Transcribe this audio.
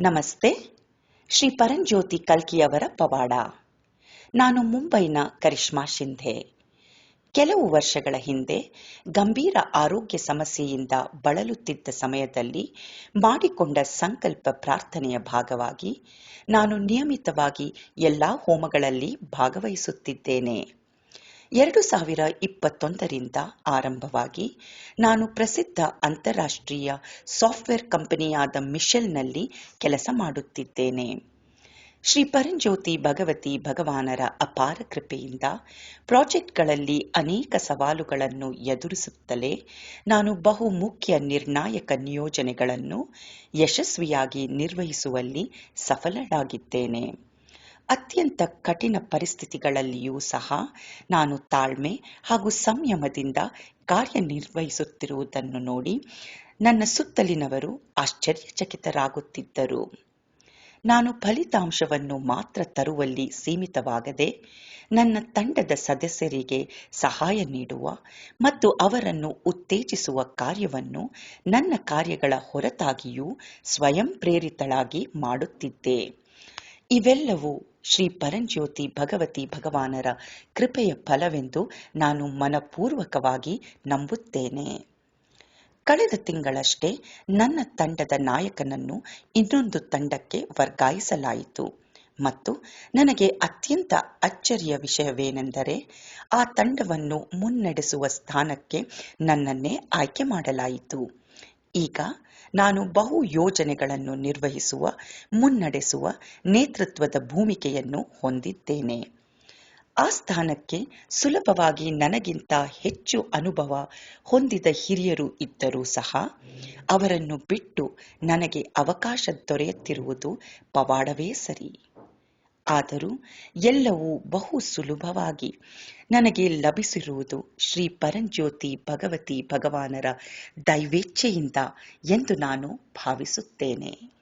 ನಮಸ್ತೆ. ಶ್ರೀ ಪರಂಜ್ಯೋತಿ ಕಲ್ಕಿಯವರ ಪವಾಡ. ನಾನು ಮುಂಬೈನ ಕರಿಷ್ಮಾ ಶಿಂಧೆ. ಕೆಲವು ವರ್ಷಗಳ ಹಿಂದೆ ಗಂಭೀರ ಆರೋಗ್ಯ ಸಮಸ್ಯೆಯಿಂದ ಬಳಲುತ್ತಿದ್ದ ಸಮಯದಲ್ಲಿ ಮಾಡಿಕೊಂಡ ಸಂಕಲ್ಪ ಪ್ರಾರ್ಥನೆಯ ಭಾಗವಾಗಿ ನಾನು ನಿಯಮಿತವಾಗಿ ಎಲ್ಲಾ ಹೋಮಗಳಲ್ಲಿ ಭಾಗವಹಿಸುತ್ತಿದ್ದೇನೆ. ಎರಡು ಸಾವಿರ ಇಪ್ಪತ್ತೊಂದರಿಂದ ಆರಂಭವಾಗಿ ನಾನು ಪ್ರಸಿದ್ಧ ಅಂತಾರಾಷ್ಟ್ರೀಯ ಸಾಫ್ಟ್ವೇರ್ ಕಂಪನಿಯಾದ ಮಿಶೆಲ್ನಲ್ಲಿ ಕೆಲಸ ಮಾಡುತ್ತಿದ್ದೇನೆ. ಶ್ರೀ ಪರಂಜ್ಯೋತಿ ಭಗವತಿ ಭಗವಾನರ ಅಪಾರ ಕೃಪೆಯಿಂದ ಪ್ರಾಜೆಕ್ಟ್ಗಳಲ್ಲಿ ಅನೇಕ ಸವಾಲುಗಳನ್ನು ಎದುರಿಸುತ್ತಲೇ ನಾನು ಬಹು ಮುಖ್ಯ ನಿರ್ಣಾಯಕ ನಿಯೋಜನೆಗಳನ್ನು ಯಶಸ್ವಿಯಾಗಿ ನಿರ್ವಹಿಸುವಲ್ಲಿ ಸಫಲಳಾಗಿದ್ದೇನೆ ಅತ್ಯಂತ ಕಠಿಣ ಪರಿಸ್ಥಿತಿಗಳಲ್ಲಿಯೂ ಸಹ ನಾನು ತಾಳ್ಮೆ ಹಾಗೂ ಸಂಯಮದಿಂದ ಕಾರ್ಯನಿರ್ವಹಿಸುತ್ತಿರುವುದನ್ನು ನೋಡಿ ನನ್ನ ಸುತ್ತಲಿನವರು ಆಶ್ಚರ್ಯಚಕಿತರಾಗುತ್ತಿದ್ದರು. ನಾನು ಫಲಿತಾಂಶವನ್ನು ಮಾತ್ರ ತರುವಲ್ಲಿ ಸೀಮಿತವಾಗದೆ ನನ್ನ ತಂಡದ ಸದಸ್ಯರಿಗೆ ಸಹಾಯ ನೀಡುವ ಮತ್ತು ಅವರನ್ನು ಉತ್ತೇಜಿಸುವ ಕಾರ್ಯವನ್ನು ನನ್ನ ಕಾರ್ಯಗಳ ಹೊರತಾಗಿಯೂ ಸ್ವಯಂ ಪ್ರೇರಿತಳಾಗಿ ಮಾಡುತ್ತಿದ್ದೆ. ಇವೆಲ್ಲವೂ ಶ್ರೀ ಪರಂಜ್ಯೋತಿ ಭಗವತಿ ಭಗವಾನರ ಕೃಪೆಯ ಫಲವೆಂದು ನಾನು ಮನಪೂರ್ವಕವಾಗಿ ನಂಬುತ್ತೇನೆ. ಕಳೆದ ತಿಂಗಳಷ್ಟೇ ನನ್ನ ತಂಡದ ನಾಯಕನನ್ನು ಇನ್ನೊಂದು ತಂಡಕ್ಕೆ ವರ್ಗಾಯಿಸಲಾಯಿತು. ಮತ್ತು ನನಗೆ ಅತ್ಯಂತ ಅಚ್ಚರಿಯ ವಿಷಯವೇನೆಂದರೆ, ಆ ತಂಡವನ್ನು ಮುನ್ನಡೆಸುವ ಸ್ಥಾನಕ್ಕೆ ನನ್ನನ್ನೇ ಆಯ್ಕೆ ಮಾಡಲಾಯಿತು. ಈಗ ನಾನು ಬಹು ಯೋಜನೆಗಳನ್ನು ನಿರ್ವಹಿಸುವ, ಮುನ್ನಡೆಸುವ ನೇತೃತ್ವದ ಭೂಮಿಕೆಯನ್ನು ಹೊಂದಿದ್ದೇನೆ. ಆ ಸ್ಥಾನಕ್ಕೆ ಸುಲಭವಾಗಿ ನನಗಿಂತ ಹೆಚ್ಚು ಅನುಭವ ಹೊಂದಿದ ಹಿರಿಯರು ಇದ್ದರೂ ಸಹ ಅವರನ್ನು ಬಿಟ್ಟು ನನಗೆ ಅವಕಾಶ ದೊರೆಯುತ್ತಿರುವುದು ಪವಾಡವೇ ಸರಿ. ಆದರೂ ಎಲ್ಲವೂ ಬಹು ಸುಲಭವಾಗಿ ನನಗೆ ಲಭಿಸಿರುವುದು ಶ್ರೀ ಪರಂಜ್ಯೋತಿ ಭಗವತಿ ಭಗವಾನರ ದೈವೇಚ್ಛೆಯಿಂದ ಎಂದು ನಾನು ಭಾವಿಸುತ್ತೇನೆ.